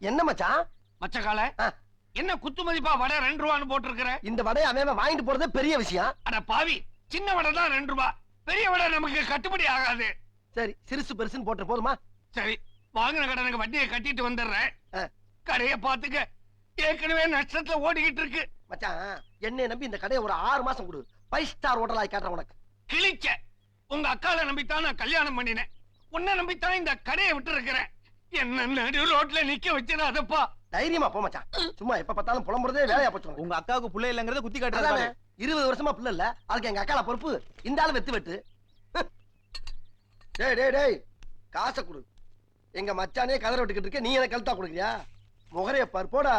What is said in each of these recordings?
என்ன மச்சான்? மச்சக்கால ஆ. என்ன குத்து மதிப்பா வடை ரெண்டு ரூபான்னு போட்டிருக்கிற? இந்த வடையை அவன் வாங்கிட்டு போறதே பெரிய விஷயம். அட பாவி சின்ன வடை தான் ரெண்டு ரூபா. பெரிய வடை நமக்கு கட்டுப்படி ஆகாது. சரி சிறுசு பெருசுன்னு போட்டு போதுமா? சரி வாங்கின கடனுக்கு வட்டியை கட்டிட்டு வந்துடுறேன். கடையை பாத்துக்க ஏற்கனவே நஷ்டத்துல ஓடிக்கிட்டு இருக்கு. மச்சான் என்னை நம்பி இந்த கடையை ஒரு ஆறு மாசம் கொடு. ஃபைவ் ஸ்டார் ஹோட்டல் ஆகி காட்டுறேன் உனக்கு. கிழிச்ச. உங்க அக்கால நம்பித்தான் நான் கல்யாணம் பண்ணினேன். உன்னை நம்பித்தான் இந்த கடையை விட்டு இருக்கிறேன் என்ன நடு ரோட்ல நிக்க வச்சிடாதப்பா. தைரியமா போ மச்சான். சும்மா எப்ப பார்த்தாலும் புலம்புறதே வேலையா போச்சு. உங்க அக்காவுக்கு புள்ள இல்லங்கறத குத்தி காட்டுறாங்க இருபது வருஷமா பிள்ளை இல்ல. அதுக்கு எங்க அக்கால பொறுப்பு இந்த ஆளு வெத்து வெட்டு. டேய் டேய் டேய். காசை கொடு. எங்க மச்சானே கதற விட்டுக்கிட்டு இருக்க நீ எனக்கு கழுத்தா கொடுக்குறியா? முகரைய பார் போடா.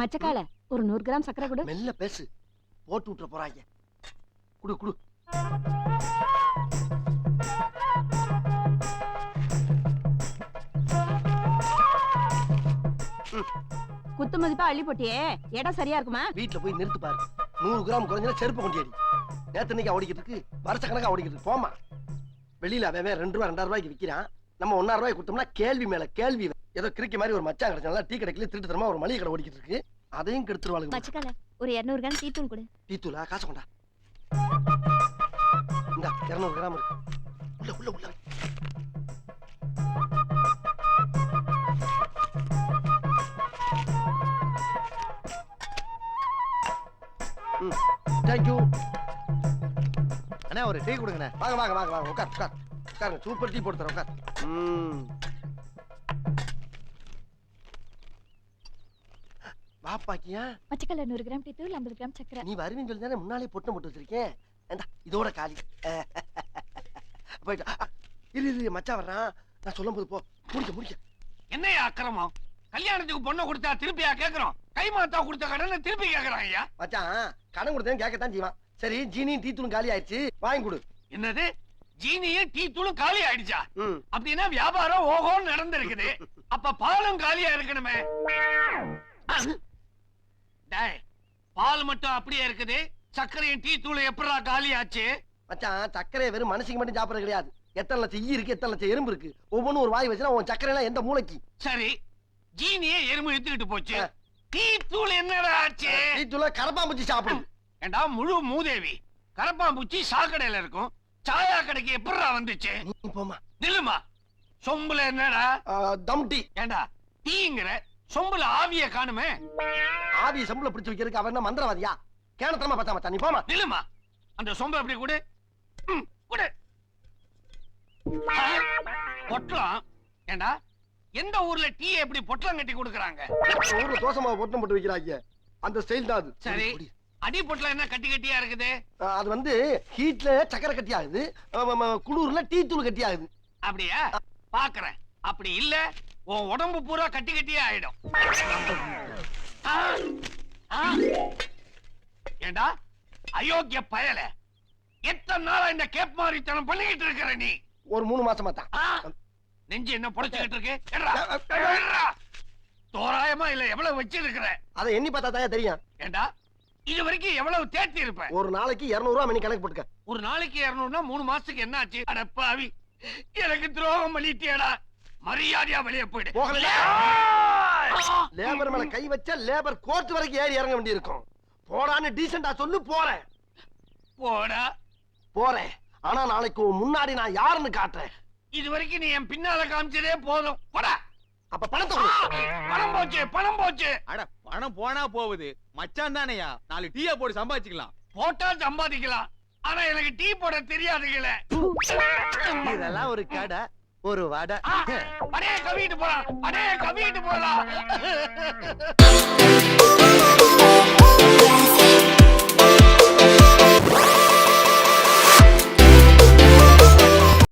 மச்சக்கால ஒரு நூறு கிராம் சக்கரை கொடு. மெல்ல பேசு. போட்டு விட்டுற போறாங்க குடு குடு. குத்து மதிப்பா அள்ளி போட்டியே. இடம் சரியா இருக்குமா? வீட்டுல போய் நிறுத்து பாரு. நூறு கிராம் குறைஞ்சா செருப்பு கொண்டியடி நேத்து இன்னைக்கு ஓடிக்கிட்டு இருக்கு வருஷ கணக்கா ஓடிக்கிட்டு இருக்கு போமா வெளியில அவன் ரெண்டு ரூபா ரெண்டாயிரம் ரூபாய்க்கு விக்கிறான். நம்ம ஒன்னாயிரம் ரூபாய்க்கு கொடுத்தோம்னா கேள்வி மேல கேள்வி ஏதோ கிறுக்கி மாதிரி ஒரு மச்சான் கிடைச்சால டீ கடைக்குள்ள திருட்டு தரமா ஒரு மளிகை கடை ஓடிக்கிட்டு இருக்கு. அதையும் கெடுத்துருவாளுங்க. மச்சக்கால ஒரு இருநூறு கிராம் டீத்தூள் கொடு. டீ தூளா காசு கொண்டா. இந்த இருநூறு கிராம் இருக்கு. உள்ள உள்ள உள்ள. தேங்க்யூ அண்ணா ஒரு டீ கொடுங்கண்ணே. வாங்க வாங்க வாங்க வாங்க உட்கார் உட்கார். உட்காருங்க சூப்பர் டீ போட்டு தரேன் உட்கார். ம். வாப்பாக்கியா? மச்சக்கால நூறு கிராம் டீத்தூள் ஐம்பது கிராம் சக்கரை நீ வருவீன்னு சொல்லி தானே முன்னாலே பொட்டு போட்டு வச்சிருக்கேன். இதோட காலி. போயிட்டு இரு மச்சான் வர்றான். நான் சொல்லும் போது போ. முடிக்க முடிக்க. என்னையா அக்கிரமம்? கல்யாணத்துக்கு பொண்ணை கொடுத்தா திருப்பியா கேக்குறோம்? கை மாத்தா கொடுத்த கடனை திருப்பி கேக்குறான் ஐயா. மச்சான் கடன் கொடுத்தேன் கேட்கத்தான் செய்வான். சரி ஜீனியும் டீ தூளும் காலி ஆயிடுச்சு. வாங்கி கொடு. என்னது? ஜீனியும் டீ தூளும் காலி ஆயிடுச்சா? அப்படின்னா வியாபாரம் ஓஹோன்னு நடந்திருக்குது. அப்ப பாலும் காலியா இருக்கணுமே. பால் மட்டும் அப்படியே இருக்குது. சர்க்கரையும் டீ தூளும் எப்படா காலி ஆச்சு மச்சான் சர்க்கரையை வெறும் மனுஷங்க மட்டும் சாப்பிடுறது கிடையாது. எத்தனை லட்சம் ஈ இருக்கு எத்தனை லட்சம் எறும்பு இருக்கு. ஒவ்வொன்றும் ஒரு வாய் வச்சுனா உன் சர்க்கரை எந்த மூளைக்கு? சரி ஜீனியே எறும்பு இழுத்துக்கிட்டு போச்சு. டீ தூள் என்னடா ஆச்சு? டீ தூள கரப்பாம்பூச்சி சாப்பிடுது ஏண்டா முழு மூதேவி. கரப்பாம்பூச்சி சாக்கடையில இருக்கும். சாயா கடைக்கு எப்படா வந்துச்சு? நீ போமா நில்லுமா. சொம்புல என்னடா? தம் டீ. ஏண்டா டீங்கிற சொம்புல ஆவிய காணுமே. ஆவியை சம்பளம் பிடிச்சு வைக்கிறதுக்கு அவன் என்ன மந்திரவாதியா? கேனத்தனமா பார்த்தா மச்சான் நீ போமா நில்லுமா அந்த சொம்பு அப்படி கொடு. கொடு. பொட்டலம். ஏண்டா? எந்த ஊர்ல டீ எப்படி பொட்டலம் கட்டி கொடுக்கறாங்க? ஊர்ல தோசை மாவு பொட்டம் போட்டு வைக்கிறாங்க அந்த ஸ்டைல் தான் அது. சரி. அடி பொட்டலம் என்ன கட்டி கட்டியா இருக்குது? அது வந்து ஹீட்ல சக்கரை கட்டி ஆகுது. குளிர்ல டீ தூள் கட்டி ஆகுது. அப்படியா? பாக்குறேன். அப்படி இல்ல. உன் உடம்பு பூரா கட்டி கட்டியே ஆயிடும். ஏண்டா? அயோக்கிய பயல. எத்தனை நாளா இந்த கேப் மாரித்தனம் பண்ணிக்கிட்டு இருக்கிற நீ? ஒரு மூணு மாசமா தான்? நெஞ்சு என்ன புடைச்சுக்கிட்டு இருக்கு. தோராயமா இல்ல எவ்வளவு வச்சிருக்கிற? அதை எண்ணி பார்த்தா தான் தெரியும். ஏண்டா? இது வரைக்கும் எவ்வளவு தேர்த்தி இருப்ப ஒரு நாளைக்கு இருநூறு ரூபா மணி கணக்கு போட்டுக்க. ஒரு நாளைக்கு இருநூறுனா மூணு மாசத்துக்கு என்ன ஆச்சு? அடப்பாவி எனக்கு துரோகம் பண்ணிட்டியடா. மரியாதையா வெளியே போயிடு! லேபர்! மேல கை வச்சா லேபர் கோர்ட் வரைக்கும் ஏறி இறங்க வேண்டி இருக்கும் போடான்னு டீசெண்டா சொல்லு போறேன். போடா. போறேன். ஆனா நாளைக்கு முன்னாடி நான் யாருன்னு காட்டுறேன். இது வரைக்கும் நீ என் பின்னால காமிச்சதே போதும். போடா. அப்ப பணத்தை. பணம் போச்சு பணம் போச்சு. அட பணம் போனா போகுது. மச்சான் தானேயா? நாலு டீயா போட்டு சம்பாதிச்சுக்கலாம். போட்டா சம்பாதிக்கலாம். ஆனா எனக்கு டீ போட தெரியாதுங்களே. இதெல்லாம் ஒரு கடை ஒரு வடை! அடே கவிட்டு போலாம் அடே கவிட்டு போலாம்